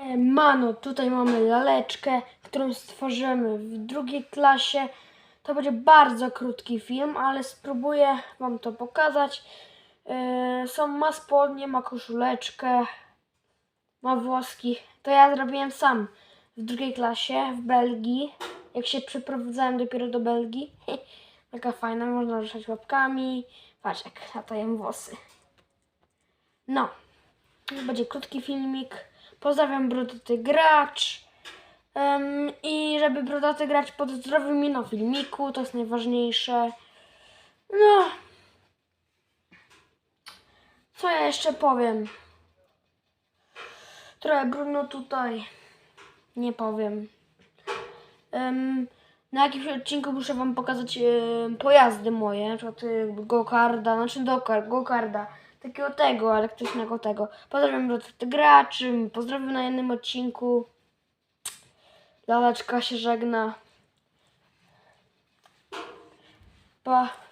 Siemano, tutaj mamy laleczkę, którą stworzymy w drugiej klasie. To będzie bardzo krótki film, ale spróbuję Wam to pokazać. Yy, są ma spodnie, ma koszuleczkę, ma włoski. To ja zrobiłem sam w drugiej klasie w Belgii. Jak się przeprowadzałem dopiero do Belgii. Taka fajna, można ruszać łapkami. Patrz, jak latają włosy. No. Będzie krótki filmik. Pozdrawiam Brodaty Gracz. Em, I żeby Brodaty Gracz pozdrowił mnie na filmiku, to jest najważniejsze. No. Co ja jeszcze powiem? Trochę brudno tutaj. Nie powiem. Em, na jakimś odcinku muszę Wam pokazać pojazdy moje, na przykład y, go-karda, znaczy go-karda, takiego tego, elektrycznego tego. Pozdrawiam do graczy, pozdrawiam na jednym odcinku. Laleczka się żegna. Pa.